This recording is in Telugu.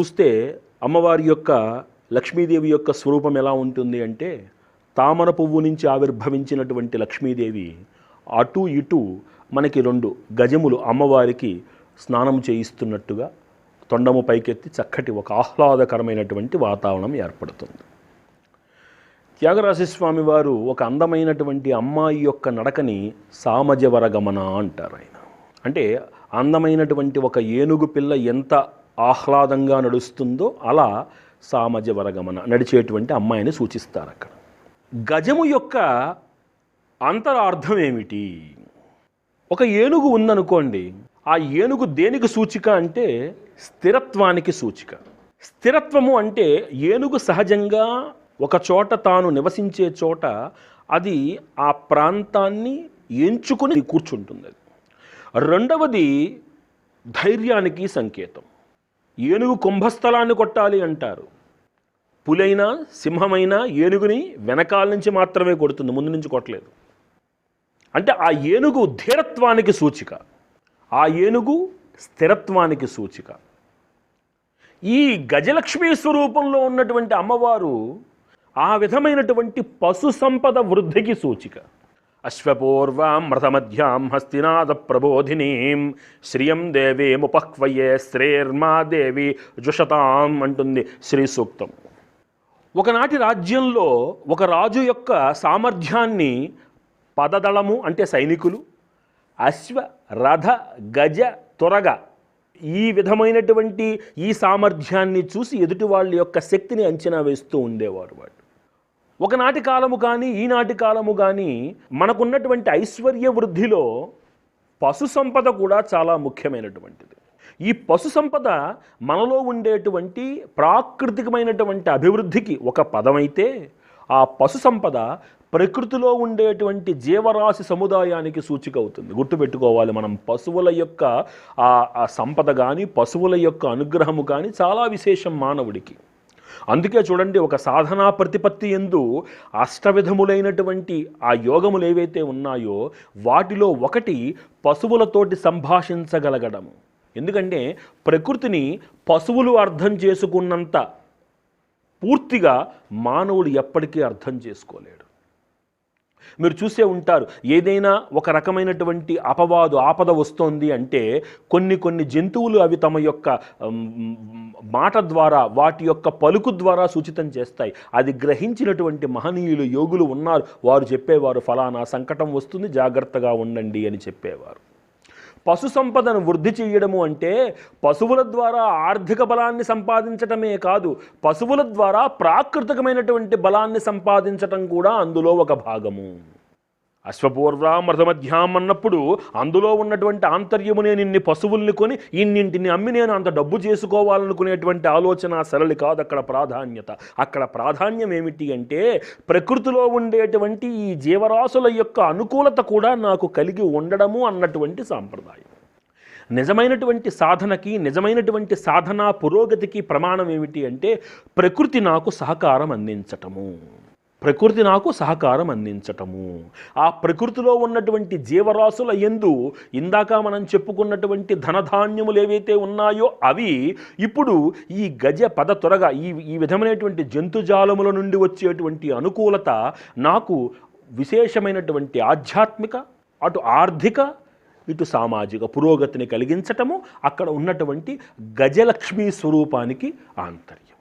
చూస్తే అమ్మవారి యొక్క లక్ష్మీదేవి యొక్క స్వరూపం ఎలా ఉంటుంది అంటే తామర పువ్వు నుంచి ఆవిర్భవించినటువంటి లక్ష్మీదేవి అటు ఇటు మనకి రెండు గజములు అమ్మవారికి స్నానం చేయిస్తున్నట్టుగా తొండము పైకెత్తి చక్కటి ఒక ఆహ్లాదకరమైనటువంటి వాతావరణం ఏర్పడుతుంది. త్యాగరాజస్వామి వారు ఒక అందమైనటువంటి అమ్మాయి యొక్క నడకని సామజవర గమన అంటారు ఆయన. అంటే అందమైనటువంటి ఒక ఏనుగు పిల్ల ఎంత ఆహ్లాదంగా నడుస్తుందో అలా సామజవరగమన నడిచేటువంటి అమ్మాయిని సూచిస్తారు అక్కడ గజము యొక్క అంతరార్థం ఏమిటి ఒక ఏనుగు ఉందనుకోండి ఆ ఏనుగు దేనికి సూచిక అంటే స్థిరత్వానికి సూచిక. స్థిరత్వము అంటే ఏనుగు సహజంగా ఒక చోట తాను నివసించే చోట అది ఆ ప్రాంతాన్ని ఎంచుకుని కూర్చుంటుంది. రెండవది ధైర్యానికి సంకేతం. ఏనుగు కుంభస్థలాన్ని కొట్టాలి అంటారు. పులైనా సింహమైనా ఏనుగుని వెనకాల నుంచి మాత్రమే కొడుతుంది ముందు నుంచి కొట్టలేదు. అంటే ఆ ఏనుగు ధీరత్వానికి సూచిక. ఆ ఏనుగు స్థిరత్వానికి సూచిక. ఈ గజలక్ష్మి స్వరూపంలో ఉన్నటువంటి అమ్మవారు ఆ విధమైనటువంటి పశు సంపద వృద్ధికి సూచిక. అశ్వపూర్వామృతమధ్యాం హస్తినాథ ప్రబోధినీం శ్రియం దేవేముపహ్వయే శ్రేర్మా దేవి జుషతాం అంటుంది శ్రీ సూక్తం. ఒకనాటి రాజ్యంలో ఒక రాజు యొక్క సామర్థ్యాన్ని పదదళము అంటే సైనికులు అశ్వ రథ గజ త్వరగ ఈ విధమైనటువంటి ఈ సామర్థ్యాన్ని చూసి ఎదుటి వాళ్ళ యొక్క శక్తిని అంచనా వేస్తూ ఉండేవారు వాడు ఒకనాటి కాలము కానీ ఈనాటి కాలము కానీ మనకున్నటువంటి ఐశ్వర్య వృద్ధిలో పశు సంపద కూడా చాలా ముఖ్యమైనటువంటిది. ఈ పశు సంపద మనలో ఉండేటువంటి ప్రాకృతికమైనటువంటి అభివృద్ధికి ఒక పదమైతే ఆ పశు సంపద ప్రకృతిలో ఉండేటువంటి జీవరాశి సముదాయానికి సూచిక అవుతుంది. గుర్తుపెట్టుకోవాలి మనం పశువుల యొక్క ఆ సంపద కానీ పశువుల యొక్క అనుగ్రహము కానీ చాలా విశేషం మానవుడికి. అందుకే చూడండి ఒక సాధనా ప్రతిపత్తి ఎందు అష్టవిధములైనటువంటి ఆ యోగములు ఏవైతే ఉన్నాయో వాటిలో ఒకటి పశువులతోటి సంభాషించగలగడము ఎందుకంటే ప్రకృతిని పశువులు అర్థం చేసుకున్నంత పూర్తిగా మానవుడు ఎప్పటికీ అర్థం చేసుకోలేడు. మీరు చూసే ఉంటారు ఏదైనా ఒక రకమైనటువంటి అపవాదు ఆపద వస్తోంది అంటే కొన్ని కొన్ని జంతువులు అవి తమ యొక్క మాట ద్వారా వాటి యొక్క పలుకు ద్వారా సూచితం చేస్తాయి. అది గ్రహించినటువంటి మహనీయులు యోగులు ఉన్నారు. వారు చెప్పేవారు ఫలానా సంకటం వస్తుంది జాగ్రత్తగా ఉండండి అని చెప్పేవారు. పశు సంపదను వృద్ధి చేయడము అంటే పశువుల ద్వారా ఆర్థిక బలాన్ని సంపాదించటమే కాదు పశువుల ద్వారా ప్రాకృతికమైనటువంటి బలాన్ని సంపాదించటం కూడా అందులో ఒక భాగము. అశ్వపూర్వామృతమధ్యాం అన్నప్పుడు అందులో ఉన్నటువంటి ఆంతర్యము నేను ఇన్ని పశువుల్ని కొని ఇన్నింటిని అమ్మి నేను అంత డబ్బు చేసుకోవాలనుకునేటువంటి ఆలోచన సరళి కాదు అక్కడ ప్రాధాన్యత. అక్కడ ప్రాధాన్యం ఏమిటి అంటే ప్రకృతిలో ఉండేటువంటి ఈ జీవరాశుల యొక్క అనుకూలత కూడా నాకు కలిగి ఉండడము అన్నటువంటి సాంప్రదాయం. నిజమైనటువంటి సాధనకి నిజమైనటువంటి సాధన పురోగతికి ప్రమాణం ఏమిటి అంటే ప్రకృతి నాకు సహకారం అందించటము. ప్రకృతి నాకు సహకారం అందించటము. ఆ ప్రకృతిలో ఉన్నటువంటి జీవరాశుల ఎందు ఇందాక మనం చెప్పుకున్నటువంటి ధనధాన్యములు ఏవైతే ఉన్నాయో అవి ఇప్పుడు ఈ గజ పద త్వరగా ఈ ఈ విధమైనటువంటి జంతుజాలముల నుండి వచ్చేటువంటి అనుకూలత నాకు విశేషమైనటువంటి ఆధ్యాత్మిక అటు ఆర్థిక ఇటు సామాజిక పురోగతిని కలిగించటము అక్కడ ఉన్నటువంటి గజలక్ష్మీ స్వరూపానికి ఆంతర్యం.